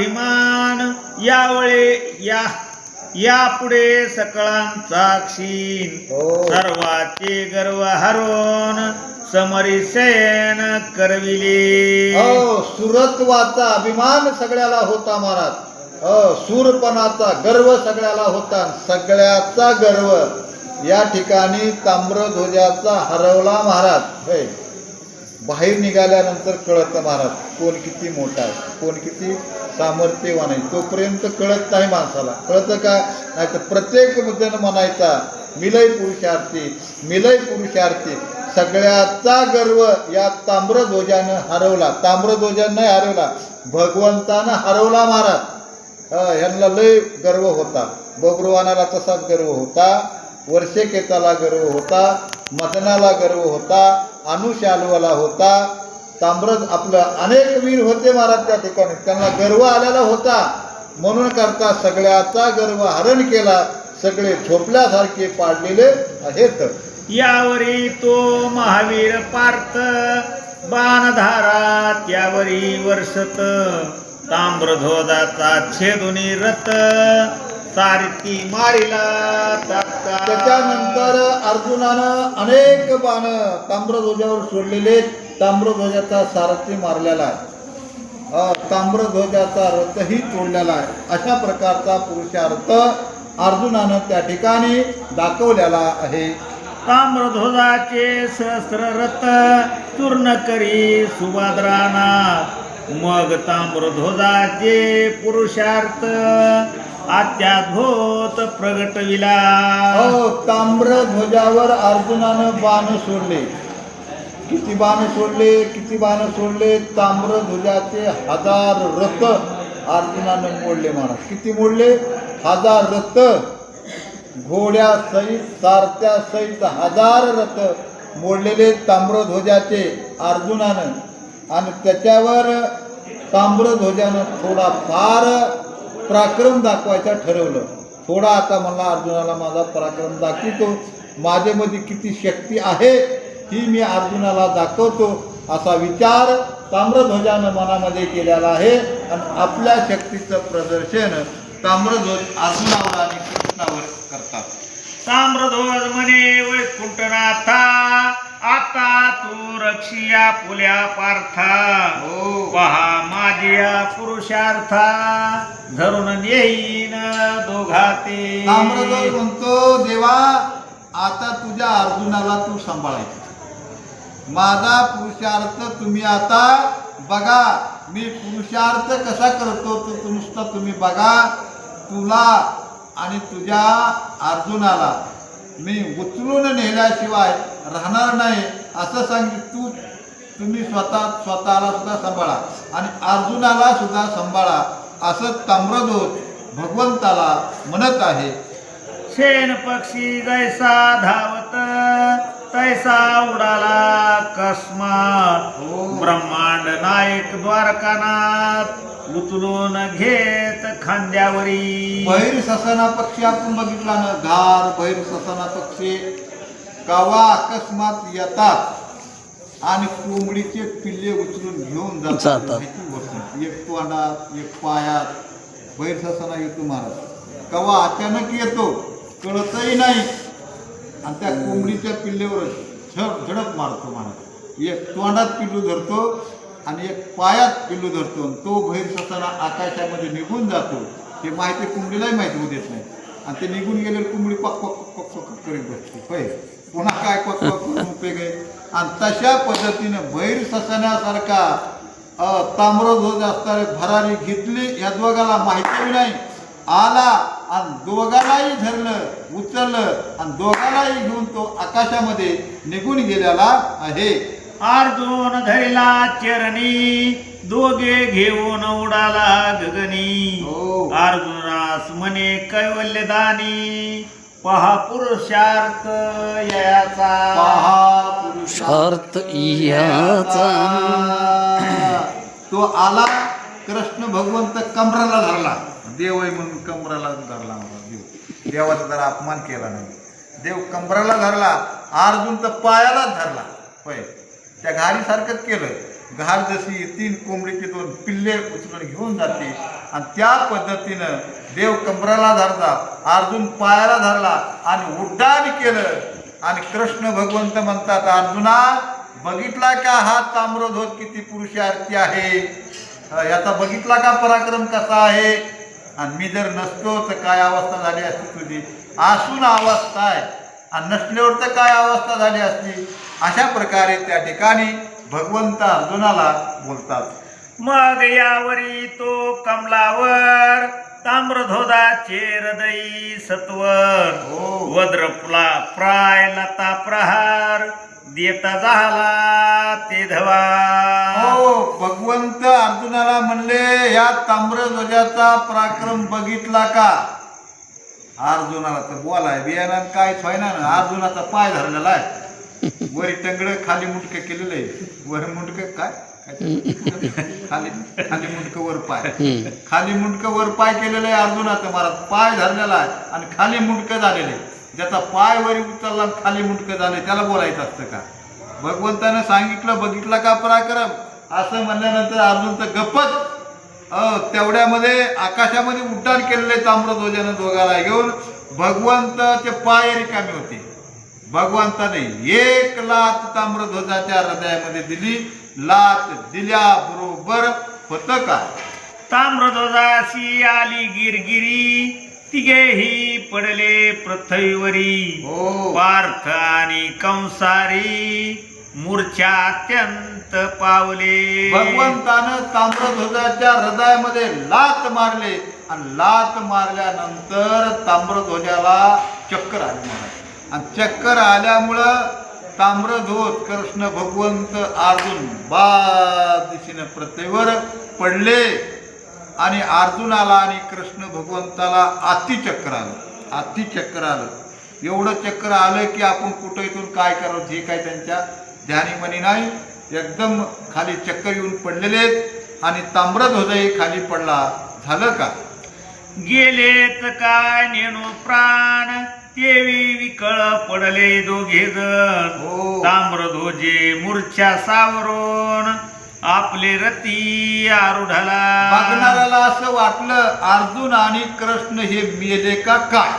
अभिमान यावेळे या यापुढे सकळांचा क्षीण. हो. सर्वाचे गर्व हरून समरी शयन करविले. हो सुरत्वाचा अभिमान सगळ्याला होता महाराज. हो सूरपणाचा गर्व सगळ्याला होता सगळ्याचा गर्व. या ठिकाणी ताम्रध्वजाचा हरवला महाराज. बाहेर निघाल्यानंतर कळतं महाराज कोण किती मोठा आहे कोण किती सामर्थ्यवान आहे. तोपर्यंत कळत नाही माणसाला. कळतं का? नाही तर प्रत्येक जण म्हणायचा मिलय पुरुषार्थी मिलय पुरुषार्थी. सगळ्याचा गर्व या ताम्रध्वजानं हरवला. ताम्रध्वजानं नाही हरवला भगवंतानं हरवला महाराज. ह्यांना लय गर्व होता. बबरुवानाला तसाच गर्व होता. वर्षेकेताला गर्व होता मदनाला गर्व होता अनुशालवाला होता. ताम्रज आपलं अनेक वीर होते महाराज त्या ठिकाणी. त्यांना गर्व आलेला होता. म्हणून करता सगळ्याचा गर्व हरण केला सगळे झोपल्यासारखे पाडलेले आहेत. यावरी तो महावीर पार्थ बाणधारा त्यावरी वर्षत ताम्रध्वजाचा छेदुनी रथ सारथी मारिला त्याच्यानंतर अर्जुनानं अनेक बाण ताम्रध्वजावर सोडलेले ताम्रध्वजाचा सारथी मारलेला आहे. ताम्रध्वजाचा रथही तोडलेला आहे. अशा प्रकारचा पुरुषार्थ अर्जुनानं त्या ठिकाणी दाखवलेला आहे. ताम्रध्वजाचे सहस्र रथ चूर्ण करी सुभद्रानाथ. मग ताम्रध्वजाचे पुरुषार्थ अत्याद्भुत प्रगटविला हो ताम्रध्वजावर अर्जुनानं बाण सोडले. किती बाण सोडले किती बाण सोडले? ताम्रध्वजाचे हजार रथ अर्जुनानं मोडले महाराज. किती मोडले? हजार रथ घोड्या सहित सारथ्या सहित हजार रथ मोडलेले ताम्रध्वजाचे अर्जुनानं. आणि त्याच्यावर ताम्रध्वजानं थोडा फार पराक्रम दाखवायचा ठरवलं. थोडा आता मला अर्जुनाला माझा पराक्रम दाखवतो. माझ्यामध्ये किती शक्ती आहे ही मी अर्जुनाला दाखवतो. असा विचार ताम्रध्वजानं मनामध्ये केलेला आहे. आणि आपल्या शक्तीचं प्रदर्शन ताम्रध्वज अर्जुनावर आणि कृष्णावर करतात. ताम्रध्वज म्हणे वैकुंठनाथा आता तू रक्षिया पुल्या पार्था. हो. पहा माझिया पुरुषार्था. धरून येईन दोघाते. ताम्रध्वज म्हणतो देवा आता तुझ्या अर्जुनाला तू सांभाळायचं. माझा पुरुषार्थ तुम्ही आता बघा. मी पुरुषार्थ कसा करतो तो तू नुसता तुम्ही बघा. तुला आणि तुझ्या अर्जुनाला. मी उचलून नेल्याशिवाय राहणार नाही असं सांगित तू तुम्ही स्वतः स्वतःला सुद्धा सांभाळा आणि अर्जुनाला सुद्धा सांभाळा. असं ताम्रदूत भगवंताला म्हणत आहे. शेन पक्षी जैसा धावत तैसा उडाला कस्मात। हो. ब्रह्मांड नायक द्वारकानाथ उचलून घेत खांद्यावरी। बैर ससाना पक्षी आपण बघितला ना घार बैर ससाना पक्षी. कवा अकस्मात येतात आणि कोंबडीचे पिल्ले उचलून घेऊन जातात. एक तोंडात एक पायात बैर ससाना येतो महाराज कवा अचानक येतो कळतही नाही. आणि त्या कोंबडीच्या पिल्लेवर झड झडप मारतो महाराज एक तोंडात पिल्लू धरतो आणि एक पायात पिल्लू धरतो. आणि तो भैर ससाना आकाशामध्ये निघून जातो. हे माहिती कोंबडीलाही माहिती होऊ देत नाही. आणि ते निघून गेले कोंबडी पक पक पक पक करीत बसते. होय. पुन्हा काय पक पक उपयोग आहे? आणि तशा पद्धतीनं भैर ससण्यासारखा अ, ताम्रध्वज असणारे भरारी घेतली या दोघाला माहिती नाही. आला आणि दोघालाही धरलं उचललं आणि दोघालाही घेऊन तो आकाशामध्ये निघून गेलेला आहे. अर्जुन धरिला चरणी दोघे घेऊन उडाला गगनी. हो. अर्जुनास म्हणे कैवल्यदानी पहा पुरुषार्थ याचा. पहा पुरुषा अर्थ इयाचा तो आला कृष्ण भगवंत कमराला धरला. देव आहे म्हणून कमराला धरला आम्हाला देव. देवाचा जरा अपमान केला नाही. देव कमराला धरला अर्जुन तर पायालाच धरला. होय. त्या घारीसारखंच केलं. घार जशी तीन कोंबडीचे दोन पिल्ले उचलून घेऊन जाते. आणि त्या पद्धतीनं देव कमराला धरला अर्जुन पायाला धरला आणि उड्डाण केलं. आणि कृष्ण भगवंत म्हणतात अर्जुना बघितला का हा ताम्रध्वज किती पुरुषार्थी आहे? याचा बघितला का पराक्रम कसा आहे? आणि मी जर नसतो तर काय अवस्था झाली असती तुझी? असून अवस्था आहे. आणि नसल्यावर तर काय अवस्था झाली असती? अशा प्रकारे त्या ठिकाणी भगवंत अर्जुनाला बोलतात. मग यावरी तो कमलावर ताम्रध्वजाचे हृदयी सत्वर. हो. वद्रपला प्राय लता प्रहार देता झाला ते धवा. हो भगवंत अर्जुनाला म्हणले या ताम्रध्वजाचा पराक्रम बघितला का? अर्जुनाला तर बोलाय बियाणं काय व्हायना ना. अर्जुनाचा पाय धरलेला आहे. वरी टंगड खाली मुंडक केलेलं आहे. वर मुंडक काय? काय? खाली खाली मुंडक वर पाय. खाली मुंडक वर पाय केलेलं आहे अर्जुनाचं. महाराज पाय धरलेला आहे आणि खाली मुंडक झालेलं. आहे ज्याचा पाय वरी उचलला खाली मुंडक झाले. त्याला बोलायचं असतं का? भगवंतानं सांगितलं बघितलं का पराक्रम? असं म्हणल्यानंतर अर्जुन तर गप्पच तेवढ्यामध्ये आकाशामध्ये उड्डाण केलेले ताम्रध्वजानं दोघाला घेऊन भगवंताचे पाय रिकामे होते. भगवंताने एक लात ताम्रध्वजाच्या हृदयामध्ये दिली. लात दिल्याबरोबर होतं का ताम्रध्वजाशी आली गिरगिरी. तिघेही पडले पृथ्वीवरी. हो. पार्थ आणि कंसारी. मूर्छा अत्यंत पावले. भगवंतानं ताम्रध्वजाच्या हृदयामध्ये लात मारले आणि लात मारल्यानंतर ताम्रध्वजाला चक्कर आली म्हणा. आणि चक्कर आल्यामुळं ताम्रध्वज कृष्ण भगवंत अर्जुन बा दिशेनं प्रत्येवर पडले आणि अर्जुनाला आणि कृष्ण भगवंताला अतिचक्र आलं. अतिचक्र आलं. एवढं चक्कर आलं की आपण कुठं इथून काय करावं? हे काय त्यांच्या ध्यानीमनी नाही एकदम खाली चक्कर येऊन पडलेले आहेत आणि ताम्रध्वजही खाली पडला. झालं का? गेलेत काय नेणू प्राण? तेवी विकळ पडले दोघे जण. हो. ताम्रध्वजे मूर्छा सावरून आपले रती आरुढाला. बघणाऱ्याला असं वाटलं अर्जुन आणि कृष्ण हे मेले का काय?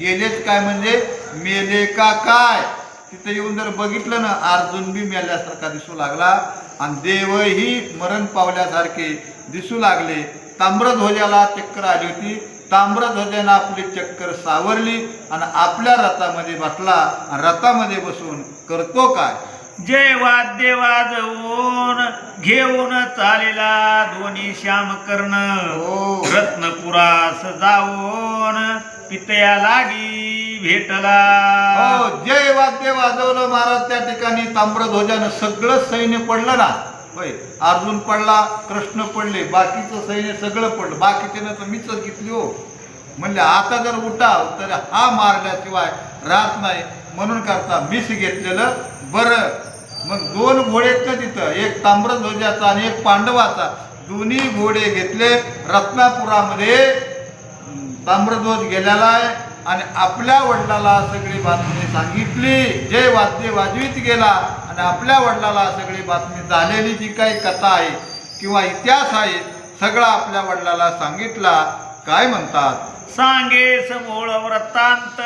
गेलेच काय म्हणजे मेले का काय? तिथे येऊन जर बघितलं ना अर्जुन बी मेल्यासारखा दिसू लागला आणि देवही मरण पावल्यासारखे दिसू लागले. ताम्रध्वजाला चक्कर आली होती. ताम्रध्वजानं आपली चक्कर सावरली आणि आपल्या रथामध्ये बसला. रथामध्ये बसून करतो काय? जय वाद्य वाजवून घेऊन चालेला दोन्ही श्याम कर्ण. हो. रत्नपुरास जाऊन पितया लागी. भेटला. हो जय वाद्य वाजवलं महाराज त्या ठिकाणी ताम्रध्वजानं सगळं सैन्य पडलं ना. होय अर्जुन पडला कृष्ण पडले बाकीचं सैन्य सगळं पडलं. बाकीच्यानं तर मीच घेतली हो. म्हणले आता जर उठाव तर हा मारल्याशिवाय राहत नाही. म्हणून करता मीच घेतलेलं बरं. मग दोन घोडे आहेत ना तिथं? एक ताम्रध्वजाचा आणि एक पांडवाचा. दोन्ही घोडे घेतले रत्नापुरामध्ये. ताम्रध्वज गेलेला आहे. आणि आपल्या वडिलाला सगळी बातमी सांगितली. जय वाद्य वाजवीत गेला आणि आपल्या वडिलाला सगळी बातमी झालेली जी काही कथा आहे किंवा इतिहास आहे सगळा आपल्या वडिलाला सांगितला. काय म्हणतात? सांगे समोळ वृत्तांत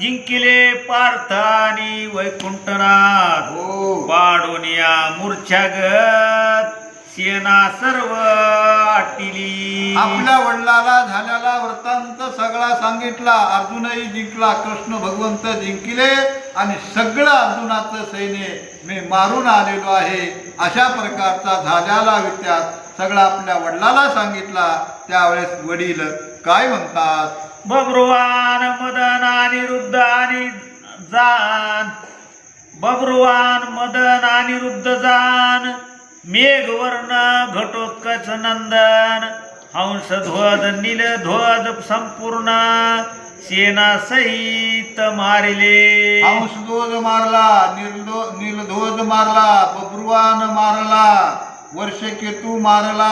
जिंकिले पार्थ आणि वैकुंठनाथ हो. पाडून या मूर्छागत. सेना सर्व आटिली. आपल्या वडिलाला झालेला वृत्तांत सगळा सांगितला. अर्जुनही जिंकला. कृष्ण भगवंत जिंकिले आणि सगळं अर्जुनाचं सैन्य मी मारून आलेलो आहे. अशा प्रकारचा झालेला इतिहास सगळा आपल्या वडिलाला सांगितला. त्यावेळेस वडील काय म्हणतात? बब्रुवान मदन आणि रुद्ध आणि जान. बब्रुवान मदन आणि रुद्ध जान. मेघवर्ण घटोत्कच नंदन हंसध्वज नीलध्वज संपूर्ण सेना सहित मारिले. हंसध्वज मारला निर्दो नीलध्वज मारला बब्रुवान मारला वर्षकेतू मारला.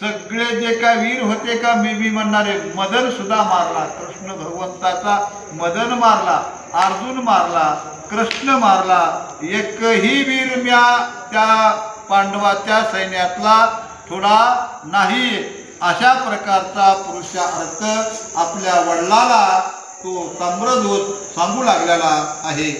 सगळे जे काय वीर होते का मी बी म्हणणारे मदन सुद्धा मारला. कृष्ण भगवंताचा मदन मारला अर्जुन मारला कृष्ण मारला. एकही वीर म्या त्या पांडवाच्या सैन्यातला थोडा नाही. अशा प्रकारचा पुरुषार्थ आपल्या वडिलाला तो ताम्रध्वज सांगू लागलेला आहे.